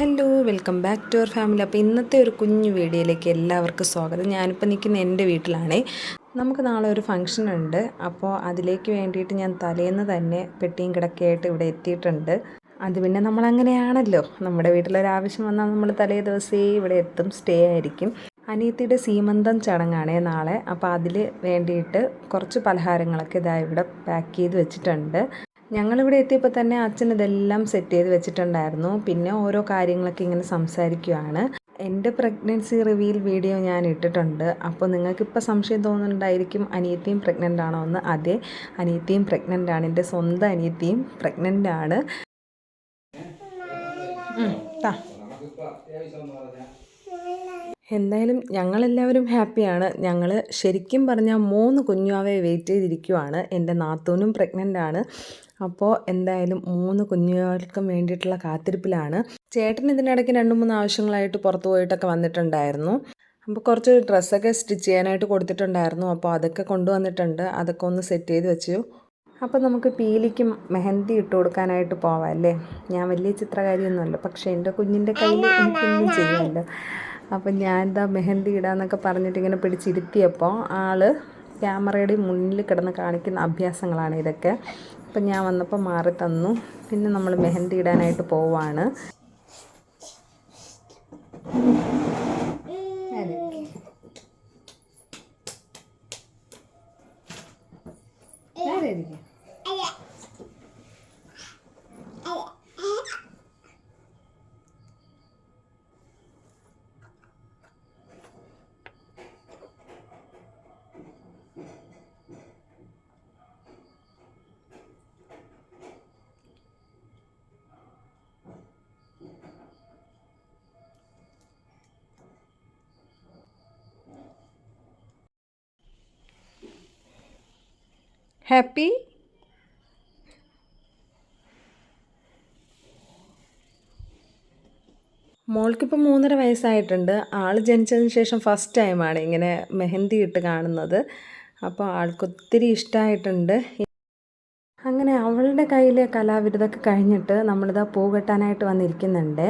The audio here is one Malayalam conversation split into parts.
Hello welcome back to our family. അപ്പോൾ ഇന്നത്തെ ഒരു കുഞ്ഞു വീഡിയോയിലേക്ക് എല്ലാവർക്കും സ്വാഗതം. ഞാനിപ്പോൾ നിൽക്കുന്ന എന്റെ വീട്ടിലാണേ. നമുക്ക് നാളെ ഒരു ഫംഗ്ഷൻ ഉണ്ട്. അപ്പോൾ അതിലേക്ക് വേണ്ടിയിട്ട് ഞാൻ തലേന്ന് തന്നെ പെട്ടിയും കിടക്കയായിട്ട് ഇവിടെ എത്തിയിട്ടുണ്ട്. അത് പിന്നെ നമ്മളങ്ങനെയാണല്ലോ. നമ്മുടെ വീട്ടിലൊരാവശ്യം വന്നാൽ നമ്മൾ തലേ ദിവസമേ ഇവിടെ എത്തും സ്റ്റേ ആയിരിക്കും. അനിയത്തിയുടെ സീമന്തം ചടങ്ങാണേ നാളെ. അപ്പോൾ അതിൽ വേണ്ടിയിട്ട് കുറച്ച് പലഹാരങ്ങളൊക്കെ ഇതാ ഇവിടെ പാക്ക് ചെയ്ത് വെച്ചിട്ടുണ്ട്. ഞങ്ങളിവിടെ എത്തിയപ്പോൾ തന്നെ അച്ഛൻ ഇതെല്ലാം സെറ്റ് ചെയ്ത് വെച്ചിട്ടുണ്ടായിരുന്നു. പിന്നെ ഓരോ കാര്യങ്ങളൊക്കെ ഇങ്ങനെ സംസാരിക്കുകയാണ് എന്റെ പ്രഗ്നൻസി റിവീൽ വീഡിയോ ഞാൻ ഇട്ടിട്ടുണ്ട്. അപ്പോൾ നിങ്ങൾക്കിപ്പോൾ സംശയം തോന്നുന്നുണ്ടായിരിക്കും അനിയത്തിയും പ്രഗ്നന്റ് ആണോ എന്ന്. അതെ അനിയത്തിയും പ്രഗ്നന്റ് ആണ്. എന്റെ സ്വന്തം അനിയത്തിയും പ്രഗ്നന്റ് ആണ്. താ. എന്തായാലും ഞങ്ങളെല്ലാവരും ഹാപ്പിയാണ്. ഞങ്ങൾ ശരിക്കും പറഞ്ഞാൽ മൂന്ന് കുഞ്ഞുവാവെ വെയിറ്റ് ചെയ്തിരിക്കുവാണ്. എന്റെ നാത്തൂനും പ്രഗ്നന്റ് ആണ്. അപ്പോൾ എന്തായാലും മൂന്ന് കുഞ്ഞുങ്ങൾക്കും വേണ്ടിയിട്ടുള്ള കാത്തിരിപ്പിലാണ്. ചേട്ടൻ ഇതിനിടയ്ക്ക് രണ്ട് മൂന്ന് ആവശ്യങ്ങളായിട്ട് പുറത്ത് പോയിട്ടൊക്കെ വന്നിട്ടുണ്ടായിരുന്നു. അപ്പോൾ കുറച്ച് ഡ്രസ്സൊക്കെ സ്റ്റിച്ച് ചെയ്യാനായിട്ട് കൊടുത്തിട്ടുണ്ടായിരുന്നു. അപ്പോൾ അതൊക്കെ കൊണ്ടുവന്നിട്ടുണ്ട്. അതൊക്കെ ഒന്ന് സെറ്റ് ചെയ്ത് വെച്ചു. അപ്പോൾ നമുക്ക് പീലിക്ക് മെഹന്തി ഇട്ട് കൊടുക്കാനായിട്ട് പോവാം അല്ലേ? ഞാൻ വലിയ ചിത്രകാരിയൊന്നുമല്ല. പക്ഷേ എന്റെ കുഞ്ഞിന്റെ കയ്യിൽ എനിക്കൊന്നും ചെയ്യാമല്ലോ അപ്പം ഞാൻ എന്താ മെഹന്തി ഇടാന്നൊക്കെ പറഞ്ഞിട്ട് ഇങ്ങനെ പിടിച്ചിരുത്തിയപ്പോൾ ആൾ ക്യാമറയുടെ മുന്നിൽ കിടന്ന് കാണിക്കുന്ന അഭ്യാസങ്ങളാണ് ഇതൊക്കെ. അപ്പം ഞാൻ വന്നപ്പോൾ മാറി തന്നു. പിന്നെ നമ്മൾ മെഹന്തി ഇടാനായിട്ട് പോവാണ്. ഹാപ്പി മോൾക്കിപ്പോൾ മൂന്നര വയസ്സായിട്ടുണ്ട്. ആൾ ജനിച്ചതിന് ശേഷം ഫസ്റ്റ് ടൈമാണ് ഇങ്ങനെ മെഹന്തി ഇട്ട് കാണുന്നത്. അപ്പോൾ ആൾക്ക് ഒത്തിരി ഇഷ്ടമായിട്ടുണ്ട് അങ്ങനെ അവളുടെ കയ്യിലെ കലാവിരുതൊക്കെ കഴിഞ്ഞിട്ട് നമ്മളിതാ പൂ കെട്ടാനായിട്ട് വന്നിരിക്കുന്നുണ്ട്.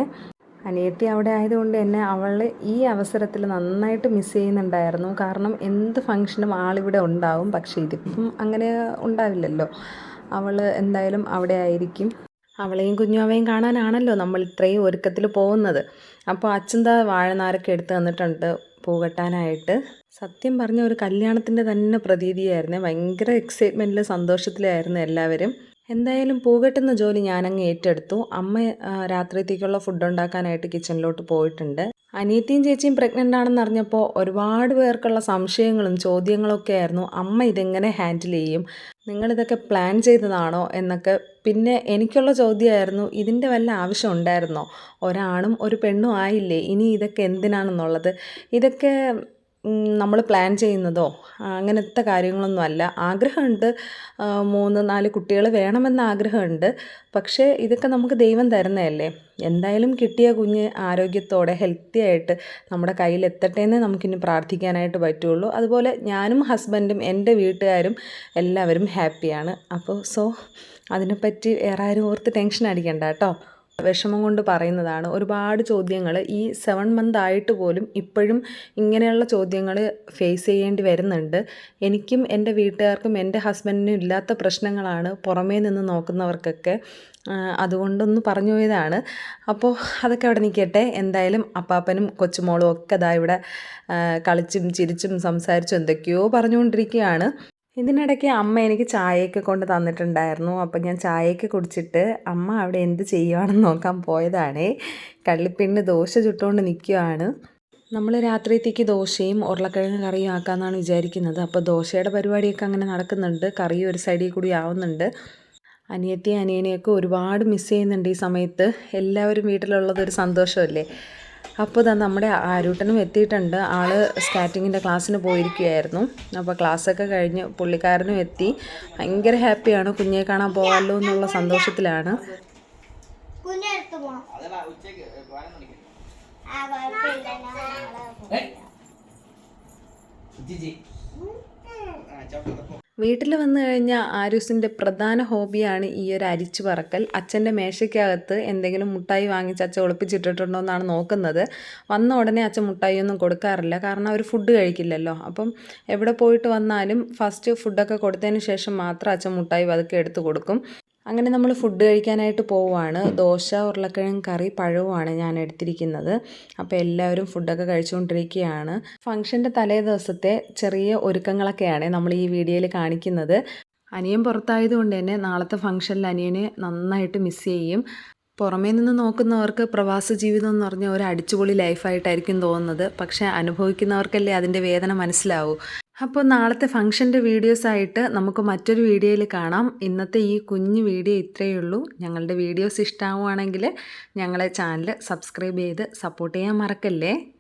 അനിയത്തി അവിടെ ആയതുകൊണ്ട് തന്നെ അവൾ ഈ അവസരത്തിൽ നന്നായിട്ട് മിസ് ചെയ്യുന്നുണ്ടായിരുന്നു. കാരണം എന്ത് ഫങ്ഷനും ആളിവിടെ ഉണ്ടാവും. പക്ഷേ ഇതിപ്പം അങ്ങനെ ഉണ്ടാവില്ലല്ലോ. അവൾ എന്തായാലും അവിടെ ആയിരിക്കും. അവളെയും കുഞ്ഞുമാവയും കാണാനാണല്ലോ നമ്മൾ ഇത്രയും ഒരുക്കത്തിൽ പോകുന്നത്. അപ്പോൾ അച്ഛൻ ദാ വാഴനാരൊക്കെ എടുത്ത് തന്നിട്ടുണ്ട് പൂകെട്ടാനായിട്ട് സത്യം പറഞ്ഞ ഒരു കല്യാണത്തിന്റെ തന്നെ പ്രതീതിയായിരുന്നു. ഭയങ്കര എക്സൈറ്റ്മെന്റിൽ സന്തോഷത്തിലായിരുന്നു എല്ലാവരും. എന്തായാലും പൂകെട്ടുന്ന ജോലി ഞാനങ്ങ് ഏറ്റെടുത്തു. അമ്മ രാത്രിത്തേക്കുള്ള ഫുഡ് ഉണ്ടാക്കാനായിട്ട് കിച്ചണിലോട്ട് പോയിട്ടുണ്ട്. അനിയത്തിയും ചേച്ചിയും പ്രഗ്നന്റ് ആണെന്ന് അറിഞ്ഞപ്പോൾ ഒരുപാട് പേർക്കുള്ള സംശയങ്ങളും ചോദ്യങ്ങളൊക്കെ ആയിരുന്നു. അമ്മ ഇതെങ്ങനെ ഹാൻഡിൽ ചെയ്യും? നിങ്ങളിതൊക്കെ പ്ലാൻ ചെയ്തതാണോ? എന്നൊക്കെ പിന്നെ എനിക്കുള്ള ചോദ്യമായിരുന്നു ഇതിന്റെ വല്ല ആവശ്യം ഉണ്ടായിരുന്നോ? ഒരാണും ഒരു പെണ്ണും ആയില്ലേ? ഇനി ഇതൊക്കെ എന്തിനാണെന്നുള്ളത്? ഇതൊക്കെ നമ്മൾ പ്ലാൻ ചെയ്യുന്നതോ അങ്ങനത്തെ കാര്യങ്ങളൊന്നും അല്ല. ആഗ്രഹമുണ്ട് മൂന്ന് നാല് കുട്ടികൾ വേണമെന്ന ആഗ്രഹമുണ്ട്. പക്ഷേ ഇതൊക്കെ നമുക്ക് ദൈവം തരുന്നതല്ലേ? എന്തായാലും കിട്ടിയ കുഞ്ഞ് ആരോഗ്യത്തോടെ ഹെൽത്തി ആയിട്ട് നമ്മുടെ കയ്യിൽ എത്തട്ടെ എന്നേ നമുക്കിനി പ്രാർത്ഥിക്കാനായിട്ട് പറ്റുള്ളൂ. അതുപോലെ ഞാനും ഹസ്ബൻഡും എന്റെ വീട്ടുകാരും എല്ലാവരും ഹാപ്പിയാണ് അപ്പോൾ സോ അതിനെപ്പറ്റി വേറെ ആരും ഓർത്ത് ടെൻഷൻ അടിക്കണ്ട കേട്ടോ. വിഷമം കൊണ്ട് പറയുന്നതാണ്. ഒരുപാട് ചോദ്യങ്ങൾ ഈ സെവൻ മന്ത് ആയിട്ട് പോലും ഇപ്പോഴും ഇങ്ങനെയുള്ള ചോദ്യങ്ങൾ ഫേസ് ചെയ്യേണ്ടി വരുന്നുണ്ട്. എനിക്കും എന്റെ വീട്ടുകാർക്കും എന്റെ ഹസ്ബൻഡിനും ഇല്ലാത്ത പ്രശ്നങ്ങളാണ് പുറമേ നിന്ന് നോക്കുന്നവർക്കൊക്കെ. അതുകൊണ്ടൊന്ന് പറഞ്ഞു പോയതാണ്. അപ്പോൾ അതൊക്കെ അവിടെ നിൽക്കട്ടെ. എന്തായാലും അപ്പാപ്പനും കൊച്ചുമോളും ഒക്കെ അതാ ഇവിടെ കളിച്ചും ചിരിച്ചും സംസാരിച്ചും എന്തൊക്കെയോ പറഞ്ഞുകൊണ്ടിരിക്കുകയാണ്. ഇതിനിടയ്ക്ക് അമ്മ എനിക്ക് ചായയൊക്കെ കൊണ്ട് തന്നിട്ടുണ്ടായിരുന്നു. അപ്പം ഞാൻ ചായയൊക്കെ കുടിച്ചിട്ട് അമ്മ അവിടെ എന്ത് ചെയ്യുവാണെന്ന് നോക്കാൻ പോയതാണേ. കള്ളിപ്പിണ്ണ് ദോശ ചുട്ടുകൊണ്ട് നിൽക്കുകയാണ് നമ്മൾ രാത്രിയത്തേക്ക് ദോശയും ഉരുളക്കിഴങ്ങ് കറിയും ആക്കാമെന്നാണ് വിചാരിക്കുന്നത്. അപ്പോൾ ദോശയുടെ പരിപാടിയൊക്കെ അങ്ങനെ നടക്കുന്നുണ്ട്. കറി ഒരു സൈഡിൽ കൂടി ആവുന്നുണ്ട്. അനിയത്തിയും അനിയനെയൊക്കെ ഒരുപാട് മിസ് ചെയ്യുന്നുണ്ട് ഈ സമയത്ത്. എല്ലാവരും വീട്ടിലുള്ളതൊരു സന്തോഷമല്ലേ? അപ്പോൾ ഇതാ നമ്മുടെ ആരൂട്ടനും എത്തിയിട്ടുണ്ട്. ആൾ സ്കാറ്റിങ്ങിന്റെ ക്ലാസ്സിന് പോയിരിക്കുകയായിരുന്നു. അപ്പോൾ ക്ലാസ്സൊക്കെ കഴിഞ്ഞ് പുള്ളിക്കാരനും എത്തി. ഭയങ്കര ഹാപ്പിയാണ്. കുഞ്ഞെ കാണാൻ പോകാമല്ലോ എന്നുള്ള സന്തോഷത്തിലാണ്. ആ കുഞ്ഞെടുത്ത് വീട്ടിൽ വന്നു കഴിഞ്ഞാൽ ആരൂസിന്റെ പ്രധാന ഹോബിയാണ് ഈ ഒരു അരിച്ചു പറക്കൽ അച്ഛന്റെ മേശയ്ക്കകത്ത് എന്തെങ്കിലും മുട്ടായി വാങ്ങിച്ച് അച്ഛൻ ഒളിപ്പിച്ചിട്ടിട്ടുണ്ടോ എന്നാണ് നോക്കുന്നത്. വന്ന ഉടനെ അച്ഛൻ മുട്ടായി ഒന്നും കൊടുക്കാറില്ല. കാരണം അവർ ഫുഡ് കഴിക്കില്ലല്ലോ. അപ്പം എവിടെ പോയിട്ട് വന്നാലും ഫസ്റ്റ് ഫുഡൊക്കെ കൊടുത്തതിന് ശേഷം മാത്രം അച്ഛൻ മുട്ടായി പതുക്കെ എടുത്ത് കൊടുക്കും. അങ്ങനെ നമ്മൾ ഫുഡ് കഴിക്കാനായിട്ട് പോവുകയാണ് ദോശ ഉരുളക്കിഴങ്ങ് കറി പഴവുമാണ് ഞാൻ എടുത്തിരിക്കുന്നത്. അപ്പോൾ എല്ലാവരും ഫുഡൊക്കെ കഴിച്ചുകൊണ്ടിരിക്കുകയാണ്. ഫംഗ്ഷന്റെ തലേ ദിവസത്തെ ചെറിയ ഒരുക്കങ്ങളൊക്കെയാണ് നമ്മൾ ഈ വീഡിയോയിൽ കാണിക്കുന്നത്. അനിയൻ പുറത്തായതുകൊണ്ട് തന്നെ നാളത്തെ ഫംഗ്ഷനിൽ അനിയനെ നന്നായിട്ട് മിസ് ചെയ്യും. പുറമേ നിന്ന് നോക്കുന്നവർക്ക് പ്രവാസ ജീവിതം എന്ന് പറഞ്ഞാൽ ഒരു അടിച്ചുപൊളി ലൈഫായിട്ടായിരിക്കും തോന്നുന്നത്. പക്ഷേ അനുഭവിക്കുന്നവർക്കല്ലേ അതിന്റെ വേദന മനസ്സിലാവൂ. അപ്പോൾ നാളത്തെ ഫംഗ്ഷന്റെ വീഡിയോസായിട്ട് നമുക്ക് മറ്റൊരു വീഡിയോയിൽ കാണാം. ഇന്നത്തെ ഈ കുഞ്ഞു വീഡിയോ ഇത്രയേ ഉള്ളൂ. ഞങ്ങളുടെ വീഡിയോസ് ഇഷ്ടമാവുകയാണെങ്കിൽ ഞങ്ങളെ ചാനൽ സബ്സ്ക്രൈബ് ചെയ്ത് സപ്പോർട്ട് ചെയ്യാൻ മറക്കല്ലേ?